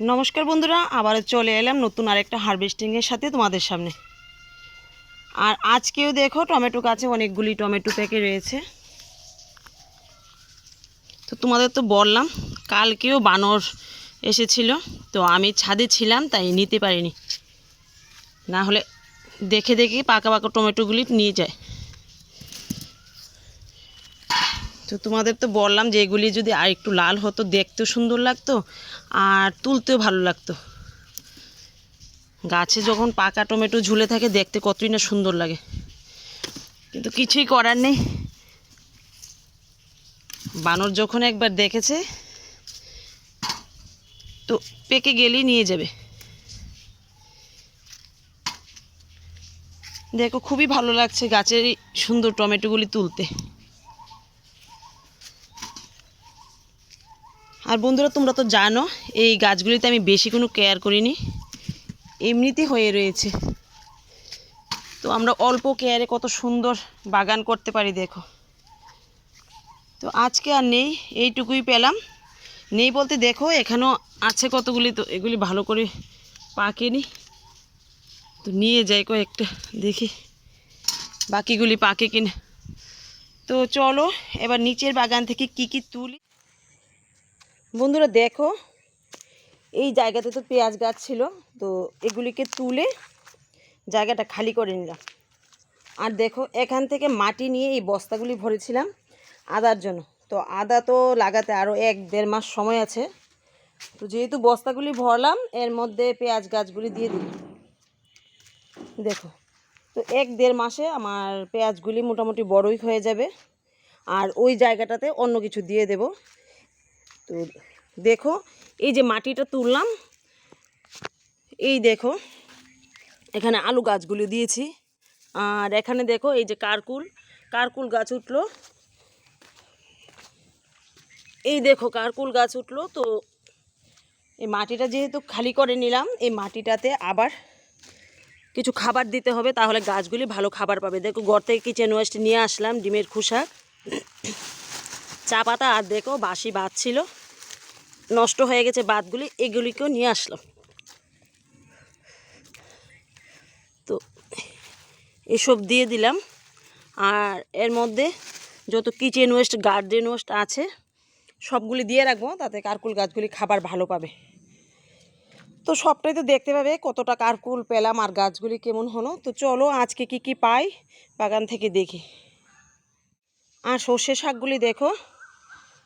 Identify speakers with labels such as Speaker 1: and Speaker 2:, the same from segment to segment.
Speaker 1: নমস্কার বন্ধুরা আবার চলে এলাম নতুন আরেকটা হারভেস্টিংয়ের সাথে তোমাদের সামনে। আর আজকেও দেখো, টমেটো গাছে অনেকগুলি টমেটো পেকে রয়েছে। তো তোমাদের তো বললাম, কালকেও বানর এসেছিল, তো আমি ছাদে ছিলাম, তাই নিতে পারিনি। না হলে দেখে দেখে পাকা পাকা টমেটোগুলি নিয়ে যায়। তো তোমাদের তো বললাম যে এগুলি যদি আর একটু লাল হতো, দেখতেও সুন্দর লাগতো আর তুলতেও ভালো লাগতো। গাছে যখন পাকা টমেটো ঝুলে থাকে, দেখতে কতই না সুন্দর লাগে। কিন্তু কিছুই করার নেই। বানর যখন একবার দেখেছে, তো পেকে গেলেই নিয়ে যাবে। দেখো, খুবই ভালো লাগছে গাছের সুন্দর টমেটোগুলি তুলতে। আর বন্ধুরা, তোমরা তো জানো, এই গাছগুলিতে আমি বেশি কোনো কেয়ার করিনি। এমনিতে হয়ে রয়েছে। তো আমরা অল্প কেয়ারে কত সুন্দর বাগান করতে পারি, দেখো। তো আজকে আর নেই, এইটুকুই পেলাম। নেই বলতে দেখো, এখানেও আছে কতগুলি, তো এগুলি ভালো করে পাকেনি। তো নিয়ে যাই কয়েকটা, দেখি বাকিগুলি পাকে কিনা। তো চলো, এবার নিচের বাগান থেকে কি কি তুলি। বন্ধুরা দেখো, এই জায়গাতে তো পেঁয়াজ গাছ ছিল, তো এগুলিকে তুলে জায়গাটা খালি করে নিলাম। আর দেখো, এখান থেকে মাটি নিয়ে এই বস্তাগুলি ভরেছিলাম আদার জন্য। তো আদা তো লাগাতে আরও এক দেড় মাস সময় আছে। তো যেহেতু বস্তাগুলি ভরলাম, এর মধ্যে পেঁয়াজ গাছগুলি দিয়ে দিলাম। দেখো, তো এক দেড় মাসে আমার পেঁয়াজগুলি মোটামুটি বড়ই হয়ে যাবে। আর ওই জায়গাটাতে অন্য কিছু দিয়ে দেব। তো দেখো, এই যে মাটিটা তুললাম, এই দেখো, এখানে আলু গাছগুলো দিয়েছি। আর এখানে দেখো, এই যে কারকুল কারকুল গাছ উঠল। এই দেখো, কারকুল গাছ উঠল। তো এই মাটিটা যেহেতু খালি করে নিলাম, এই মাটিটাতে আবার কিছু খাবার দিতে হবে, তাহলে গাছগুলি ভালো খাবার পাবে। দেখো, ঘর থেকে কিচেন ওয়েস্ট নিয়ে আসলাম, ডিমের খোসা, চা পাতা, আর দেখো বাসি ভাত ছিল নষ্ট হয়ে গেছে বাতগুলি এগুলিকেও নিয়ে আসলাম। তো এসব দিয়ে দিলাম। আর এর মধ্যে যত কিচেন ওয়েস্ট গার্ডেন ওয়েস্ট আছে, সবগুলি দিয়ে রাখব, তাতে কারকুল গাছগুলি খাবার ভালো পাবে। তো সবটাই তো দেখতে পাবে, কতটা কারকুল, পেলাম আর গাছগুলি কেমন হলো। তো চলো আজকে কি কি পাই, বাগান থেকে দেখি। আর সর্ষে শাকগুলি দেখো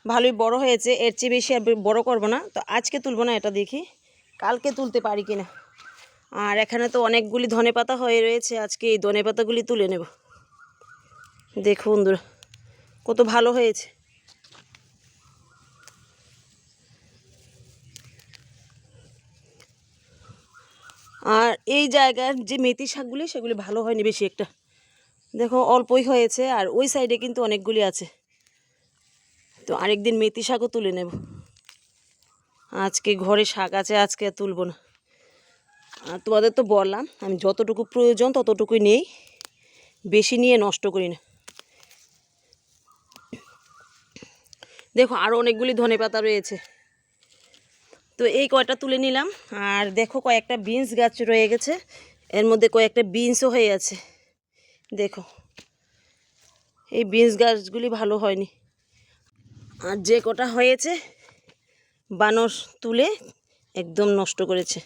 Speaker 1: ভালোই বড় হয়েছে, এর চেয়ে বেশি আর বড় করব না। তো আজকে তুলবো না এটা দেখি, কালকে তুলতে পারি কিনা। আর এখানে তো অনেকগুলি ধনে পাতা হয়ে রয়েছে, আজকে এই ধনে পাতাগুলি তুলে নেব। দেখো বন্ধুরা, কত ভালো হয়েছে। আর এই জায়গার যে মেথি শাকগুলি, সেগুলি ভালো হয়নি বেশি একটা। দেখো অল্পই হয়েছে, আর ওই সাইডে কিন্তু অনেকগুলি আছে। তো আরেকদিন মেথি শাকও তুলে নেব। আজকে ঘরে শাক আছে, আজকে আর তুলবো না। আর তোমাদের তো বললাম, আমি যতটুকু প্রয়োজন ততটুকুই নেই। বেশি নিয়ে নষ্ট করি না। দেখো আরও অনেকগুলি ধনে পাতা রয়েছে। তো এই কয়টা তুলে নিলাম, আর দেখো কয়েকটা বিনস গাছ রয়ে গেছে। এর মধ্যে কয়েকটা বিনসও হয়ে আছে। দেখো, এই বিনস গাছগুলি ভালো হয়নি। আর যে কটা হয়েছে, বানর তুলে একদম নষ্ট করেছে।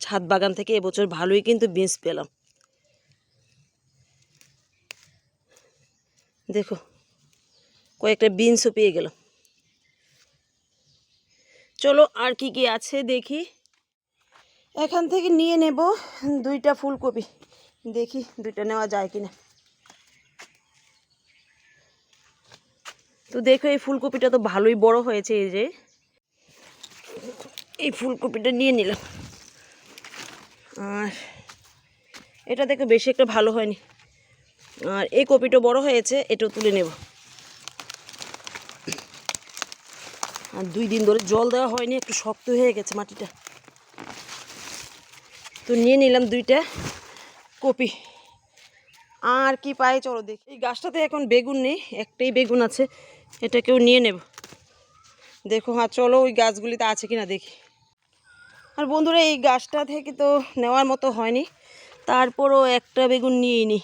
Speaker 1: ছাদ বাগান থেকে এবছর ভালোই কিন্তু বিনস পেলাম। দেখো, কয়েকটা বিনসও পেয়ে গেলাম। চলো আর কি কি আছে দেখি। এখান থেকে নিয়ে নেব দুইটা ফুলকপি। দেখি দুইটা নেওয়া যায় কিনা। তো দেখো, এই ফুলকপিটা তো ভালোই বড় হয়েছে এই যে। এই ফুলকপিটা নিয়ে নিলাম। আর এটা দেখো বেশি একটা ভালো হয়নি। আর এই কপিটা বড় হয়েছে, এটাও তুলে নেব। আর দুই দিন ধরে জল দেওয়া হয়নি, একটু শক্ত হয়ে গেছে মাটিটা। তো নিয়ে নিলাম দুইটা কপি। আর কি পাই চলো দেখি। এই গাছটাতে এখন বেগুন নেই, একটাই বেগুন আছে, এটাকেও নিয়ে নেব। দেখো হ্যাঁ চলো ওই গাছগুলিতে আছে কিনা দেখি। আর বন্ধুরা, এই গাছটা থেকে তো নেওয়ার মতো হয়নি, তারপরও একটা বেগুন নিয়েই নিই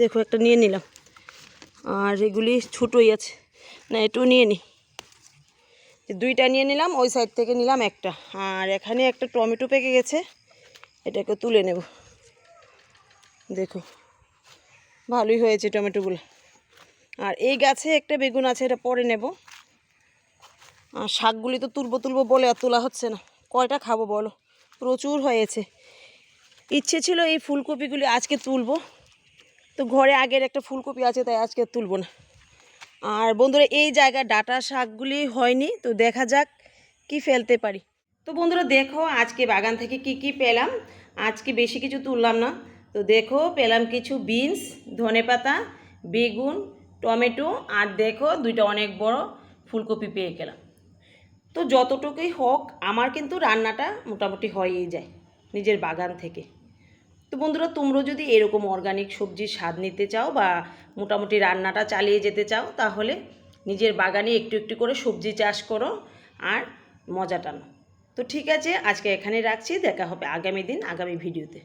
Speaker 1: দেখো, একটা নিয়ে নিলাম। আর এগুলি ছোটোই আছে, না, এটাও নিয়ে নিই দুইটা নিয়ে নিলাম, ওই সাইড থেকে নিলাম একটা। আর এখানে একটা টমেটো পেকে গেছে, এটাকে তুলে নেব। দেখো, ভালোই হয়েছে টমেটোগুলো। আর এই গাছে একটা বেগুন আছে, এটা পরে নেব। আর শাকগুলি তো তুলবো তুলবো বলে আর তোলা হচ্ছে না। কয়টা খাব বলো? প্রচুর হয়েছে। ইচ্ছে ছিল এই ফুলকপিগুলি আজকে তুলবো। তো ঘরে আগের একটা ফুলকপি আছে, তাই আজকে তুলবো না। আর বন্ধুরা, এই জায়গায় ডাটা শাকগুলি হয়নি, তো দেখা যাক কি ফেলতে পারি। তো বন্ধুরা, দেখো আজকে বাগান থেকে কি কি পেলাম। আজকে বেশি কিছু তুললাম না। তো দেখো, পেলাম কিছু বিনস ধনেপাতা বেগুন, টমেটো, আর দেখো দুইটা অনেক বড় ফুলকপি পেয়ে গেলাম। তো যতটুকুই হোক, আমার কিন্তু রান্নাটা মোটামুটি হয়েই যায় নিজের বাগান থেকে। তো বন্ধুরা, তোমরা যদি এরকম অর্গানিক সবজির স্বাদ নিতে চাও বা মোটামুটি রান্নাটা চালিয়ে যেতে চাও, তাহলে নিজের বাগানে একটু একটু করে সবজি চাষ করো আর মজা টানো। তো ঠিক আছে, আজকে এখানে রাখছি, দেখা হবে আগামী দিন, আগামী ভিডিওতে